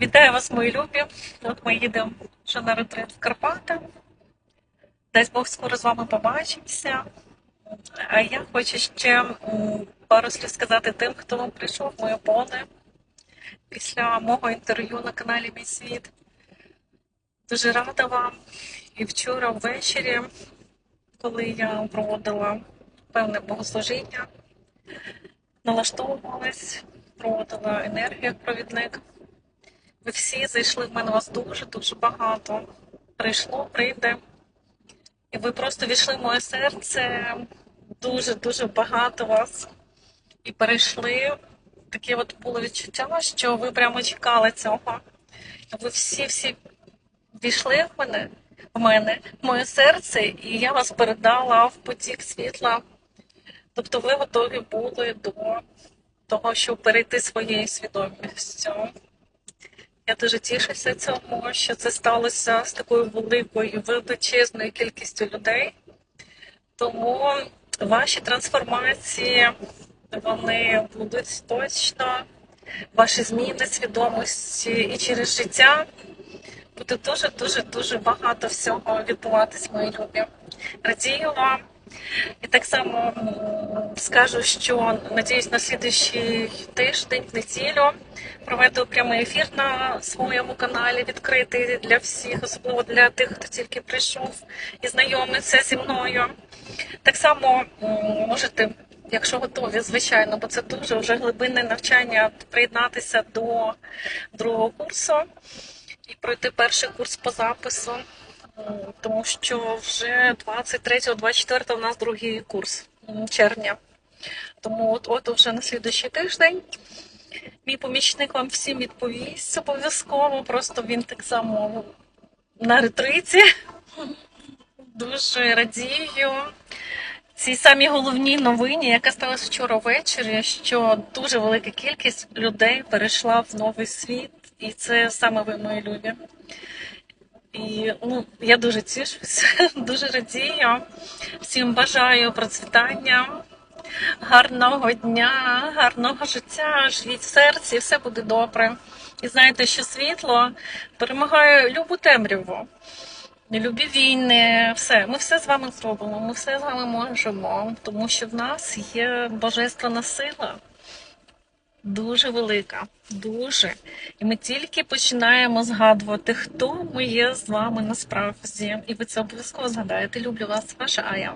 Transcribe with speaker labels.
Speaker 1: Вітаю вас, мої любі. От ми їдемо вже на ретрит в Карпати. Дай Бог скоро з вами побачимося. А я хочу ще пару слів сказати тим, хто прийшов в моє поле після мого інтерв'ю на каналі Мій світ. Дуже рада вам. І вчора ввечері, коли я проводила певне богослужіння, налаштовувалась, проводила енергію як провідник. Ви всі зайшли в мене вас дуже дуже багато. Прийшло, прийде. І ви просто війшли в моє серце. Дуже дуже багато вас. І перейшли. Таке от було відчуття, що ви прямо чекали цього. Ви всі-всі війшли в мене, в мене, в моє серце, і я вас передала в потік світла. Тобто ви готові були до того, щоб перейти своєю свідомістю. Я дуже тішуся цьому, що це сталося з такою великою величезною кількістю людей. Тому ваші трансформації вони будуть точно, ваші зміни свідомості і через життя буде дуже дуже дуже багато всього відбуватись, мої любі. Радію вам. І так само скажу, що надіюсь на слідуючий тиждень, в неділю, проведу прямий ефір на своєму каналі, відкритий для всіх, особливо для тих, хто тільки прийшов і знайомиться зі мною. Так само можете, якщо готові, звичайно, бо це дуже вже глибинне навчання, приєднатися до другого курсу і пройти перший курс по запису. Тому що вже 23-24 у нас другий курс червня. Тому от, от вже на слідуючий тиждень мій помічник вам всім відповість обов'язково. Просто він так само на ретриті. Дуже радію. Цій самій головній новині, яка сталася вчора ввечері, що дуже велика кількість людей перейшла в новий світ, і це саме ви, мої любі. І ну, я дуже тішуся, дуже радію. Всім бажаю процвітання, гарного дня, гарного життя, живіть в серці, все буде добре. І знаєте, що світло перемагає любу темряву. Любі війни, все, ми все з вами зробимо, ми все з вами можемо, тому що в нас є божественна сила. Дуже велика, дуже. І ми тільки починаємо згадувати, хто ми є з вами насправді. І ви це обов'язково згадаєте. Люблю вас, ваша Ая.